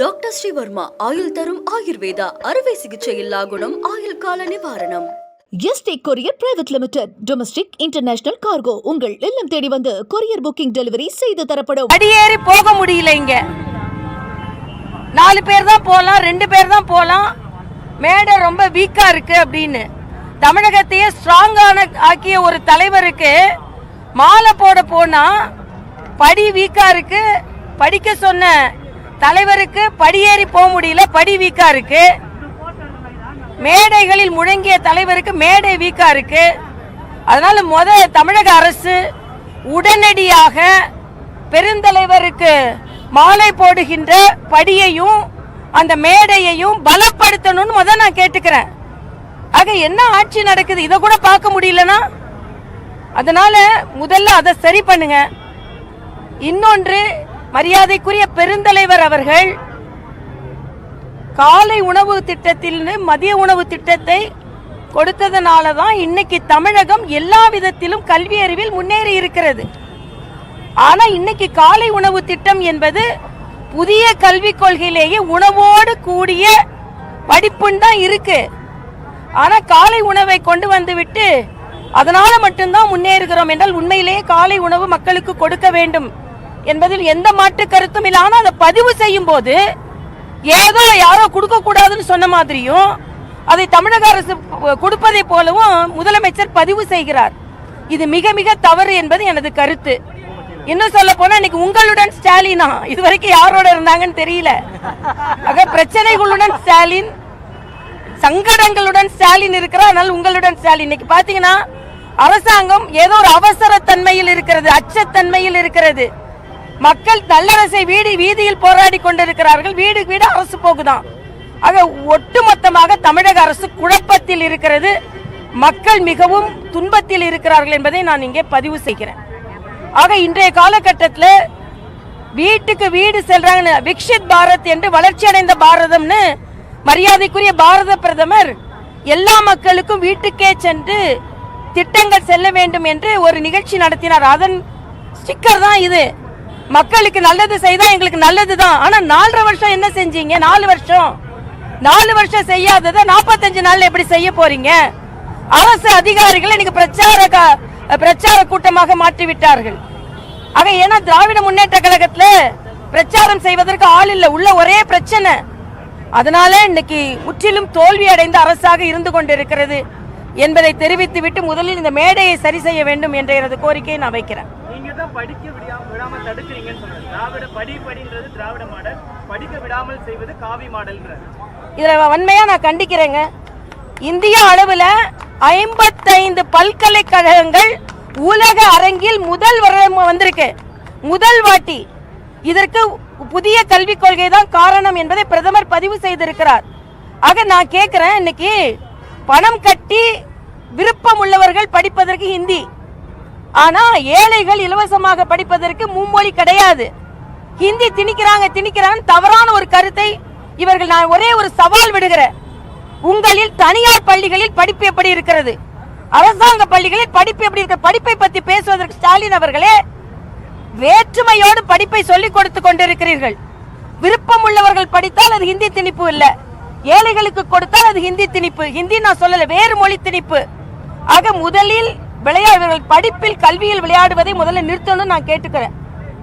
Doctor Sreevarma ஆயுள் தரும் ஆயுர்வேதா அறுவை சிகிச்சையில்லா குணம் ஆயுள் கால நிவாரணம். ST courier private limited domestic international cargo. உங்கள் இல்லம் தேடி வந்து கொரியர் புக்கிங் டெலிவரி செய்து தரப்படும். அடியேறி போக முடியல இங்க. நாலு பேர் தான் போலாம் ரெண்டு பேர் தான் போலாம். மேடை ரொம்ப வீக்கா இருக்கு அப்படின்னு. தமிழகத்தையே ஸ்ட்ராங்கான ஆக்கிய ஒரு தலைவருக்கு மாலை போட போனா படி வீக்கா இருக்கு. படிக்க சொன்ன தலைவருக்கு படியேறி போக முடியல படி வீக்கா இருக்கு. மேடைகளில் முழங்கிய தலைவருக்கு மேடை வீக்கா இருக்கு. அதனால முத தமிழக அரசு உடனடியாக பெருந்தலைவருக்கு மாலை போடுகின்ற படியையும் அந்த மேடையையும் பலப்படுத்தணும்னு முத நான் கேட்டுக்கிறேன். ஆக என்ன ஆட்சி நடக்குது? இதை கூட பார்க்க முடியலனா? அதனால முதல்ல அதை சரி பண்ணுங்க. இன்னொன்று மரியாதைக்குரிய பெருந்தலைவர் அவர்கள் காலை உணவு திட்டத்திலிருந்து மதிய உணவு திட்டத்தை கொடுத்ததனால தான் இன்னைக்கு தமிழகம் எல்லா விதத்திலும் கல்வி அறிவில் முன்னேறி இருக்கிறது. ஆனால் இன்னைக்கு காலை உணவு திட்டம் என்பது புதிய கல்விக் கொள்கையிலேயே உணவோடு கூடிய படிப்புன்னு தான் இருக்கு. ஆனால் காலை உணவை கொண்டு வந்துவிட்டு அதனால் அதனால மட்டும்தான் முன்னேறுகிறோம் என்றால் உண்மையிலேயே காலை உணவு மக்களுக்கு கொடுக்க வேண்டும். என்பதில் எந்த மாற்று கருத்தும் இல்லை ஆனால் அதை பதிவு செய்யும் போது ஏதோ யாரோ கொடுக்க கூடாதுன்னு சொன்ன மாதிரியும் அதை தமிழக அரசு கொடுப்பதை போலவும் முதலமைச்சர் பதிவு செய்கிறார். இது மிக மிக தவறு என்பது எனது கருத்து. இன்னும் சொல்ல போனா இன்னைக்கு உங்களுடன் ஸ்டாலினா. இதுவரைக்கும் யாரோட இருந்தாங்கன்னு தெரியல. ஆக பிரச்சனைகளுடன் ஸ்டாலின் சங்கடங்களுடன் ஸ்டாலின் இருக்கிறார். அதனால உங்களுடன் ஸ்டாலின். இன்னைக்கு பாத்தீங்கன்னா அரசாங்கம் ஏதோ ஒரு அவசர தன்மையில் இருக்கிறது அச்சத்தன்மையில் இருக்கிறது. மக்கள் நல்லரசை வீடு வீதியில் போராடி கொண்டிருக்கிறார்கள். வீடு வீடு அரசு போகுதான். ஆக ஒட்டுமொத்தமாக தமிழக அரசு குழப்பத்தில் இருக்கிறது. மக்கள் மிகவும் துன்பத்தில் இருக்கிறார்கள் என்பதை நான் இங்கே பதிவு செய்கிறேன். ஆக இன்றைய காலகட்டத்தில் வீட்டுக்கு வீடு செல்றாங்க விக்ஷித் பாரத் என்று வளர்ச்சி அடைந்த பாரதம்னு மரியாதைக்குரிய பாரத பிரதமர் எல்லா மக்களுக்கும் வீட்டுக்கே சென்று திட்டங்கள் செல்ல வேண்டும் என்று ஒரு நிகழ்ச்சி நடத்தினார். அதன் ஸ்டிக்கர் தான் இது. மக்களுக்கு நல்லது செய்தா எங்களுக்கு நல்லது தான் ஆனா நாலரை வருஷம் என்ன செஞ்சீங்க? நாலு வருஷம். நாலு வருஷம் செய்யாததை நாற்பத்தஞ்சு நாள்ல எப்படி செய்ய போறீங்க? அரசு அதிகாரிகளை இன்னைக்கு பிரச்சார க- பிரச்சார கூட்டமாக மாற்றி விட்டார்கள் ஆக ஏன்னா திராவிட முன்னேற்ற கழகத்துல பிரச்சாரம் செய்வதற்கு ஆள் இல்லை. உள்ள ஒரே பிரச்சனை. அதனால இன்னைக்கு முற்றிலும் தோல்வி அடைந்த அரசாக இருந்து கொண்டிருக்கிறது என்பதை தெரிவித்து விட்டு முதலில் இந்த மேடையை சரி செய்ய வேண்டும் என்ற எனது கோரிக்கையை நான் வைக்கிறேன். தான் படிக்க விடாம விடாம தடுக்கிறீங்கன்னு சொல்றாரு திராவிட படி படின்றது திராவிட மாடல். படிக்க விடாமல் செய்வது காவி மாடல்ன்றாரு. இதில் வன்மையாக நான் கண்டிக்கிறேங்க. இந்திய அளவில் ஐம்பத்தைந்து பல்கலைக்கழகங்கள் உலக அரங்கில் முதல் வருடம் வந்திருக்கு. முதல் வாட்டி. இதற்கு புதிய கல்விக் கொள்கை தான் காரணம் என்பதை பிரதமர் பதிவு செய்திருக்கிறார். ஆக நான் கேட்குறேன் இன்னைக்கு பணம் கட்டி விருப்பம் உள்ளவர்கள் படிப்பதற்கு ஹிந்தி. ஆனா ஏழைகள் இலவசமாக படிப்பதற்கு மும்மொழி கிடையாது. ஹிந்தி திணிக்கிறாங்க திணிக்கிறாங்க தவறான ஒரு கருத்தை இவர்கள் நான் ஒரே ஒரு சவால் விடுகிறேன். உங்களில் தனியார் பள்ளிகளில் படிப்பு எப்படி இருக்கிறது? அரசாங்க பள்ளிகளில் படிப்பு எப்படி இருக்கிற படிப்பை பத்தி பேசுவதற்கு ஸ்டாலின் அவர்களே வேற்றுமையோடு படிப்பை சொல்லிக் கொடுத்து கொண்டிருக்கிறீர்கள். விருப்பம் உள்ளவர்கள் படித்தால் அது ஹிந்தி திணிப்பு இல்ல. ஏழைகளுக்கு கொடுத்தால் அது ஹிந்தி திணிப்பு. ஹிந்தி நான் சொல்லல வேறு மொழி திணிப்பு. ஆக முதலில் விளையாடுவர்கள் படிப்பில் கல்வியில் விளையாடுவதை முதல்ல நிறுத்தணும்னு நான் கேட்டுக்கிறேன்.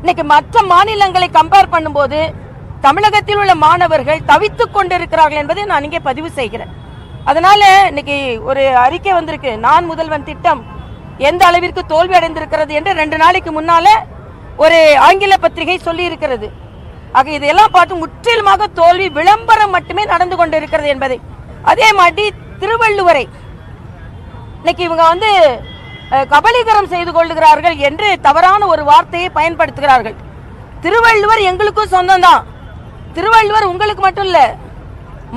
இன்னைக்கு மற்ற மாநிலங்களை கம்பேர் பண்ணும்போது தமிழகத்தில் உள்ள மாணவர்கள் தவித்துக் கொண்டிருக்கிறார்கள் என்பதை நான் இங்கே பதிவு செய்கிறேன். அதனால இன்னைக்கு ஒரு அறிக்கை வந்திருக்கு. நான் முதல்வன் திட்டம் எந்த அளவிற்கு தோல்வி அடைந்திருக்கிறது என்று ரெண்டு நாளைக்கு முன்னால ஒரு ஆங்கில பத்திரிகை சொல்லி இருக்கிறது ஆக இதையெல்லாம் பார்த்து முற்றிலுமாக தோல்வி விளம்பரம் மட்டுமே நடந்து கொண்டிருக்கிறது என்பதை. அதே மாதிரி திருவள்ளுவரை இன்னைக்கு இவங்க வந்து கபலீகரம் செய்து கொள்ளுகிறார்கள் என்று தவறான ஒரு வார்த்தையை பயன்படுத்துகிறார்கள். திருவள்ளுவர் எங்களுக்கும் சொந்தம்தான். திருவள்ளுவர் உங்களுக்கு மட்டும் இல்ல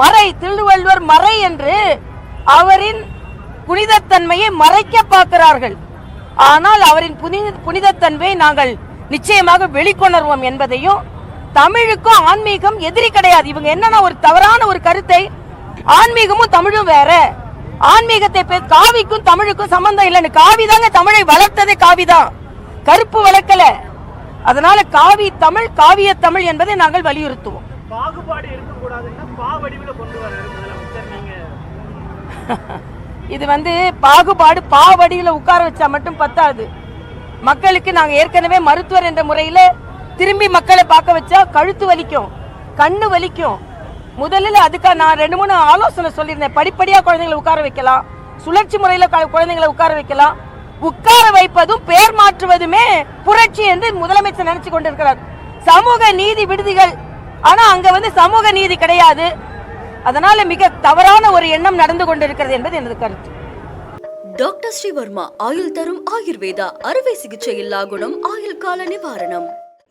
மறை திருவள்ளுவர் மறை என்று அவரின் புனிதத்தன்மையை மறைக்க பார்க்கிறார்கள். ஆனால் அவரின் புனித புனிதத்தன்மையை நாங்கள் நிச்சயமாக வெளிக்கொணர்வோம் என்பதையும் தமிழுக்கும் ஆன்மீகம் எதிரி கிடையாது. இவங்க என்னன்னா ஒரு தவறான ஒரு கருத்தை ஆன்மீகமும் தமிழும் வேற. ஆன்மீகத்தை காவிக்கும் தமிழுக்கும் சம்பந்தம் இல்லைன்னு. காவி தாங்க தமிழை வளர்த்ததே காவிதான். கருப்பு வளர்க்கல அதனால காவி தமிழ் காவிய தமிழ் என்பதை நாங்கள் வலியுறுத்துவோம். இது வந்து பாகுபாடு பாவடியில உட்கார வச்சா மட்டும் பத்தாது. மக்களுக்கு நாங்க ஏற்கனவே மருத்துவர் என்ற முறையில திரும்பி மக்களை பார்க்க வச்சா கழுத்து வலிக்கும் கண்ணு வலிக்கும். முதலில் அதுக்காக நான் ரெண்டு மூணு ஆலோசனை சொல்லியிருந்தேன். படிப்படியாக குழந்தைங்களை உட்கார வைக்கலாம். சுழற்சி முறையில் க- குழந்தைங்களை உட்கார வைக்கலாம். உட்கார வைப்பதும் பெயர் மாற்றுவதுமே புரட்சி என்று முதலமைச்சர் நினைச்சு கொண்டிருக்கிறார். சமூக நீதி விடுதிகள். ஆனா அங்க வந்து சமூக நீதி கிடையாது. அதனால மிக தவறான ஒரு எண்ணம் நடந்து கொண்டிருக்கிறது என்பது எனது கருத்து. டாக்டர் ஸ்ரீவர்மா ஆயுள் தரும் ஆயுர்வேதா அறுவை சிகிச்சை இல்லா குணம் ஆயுள் கால நிவாரணம்.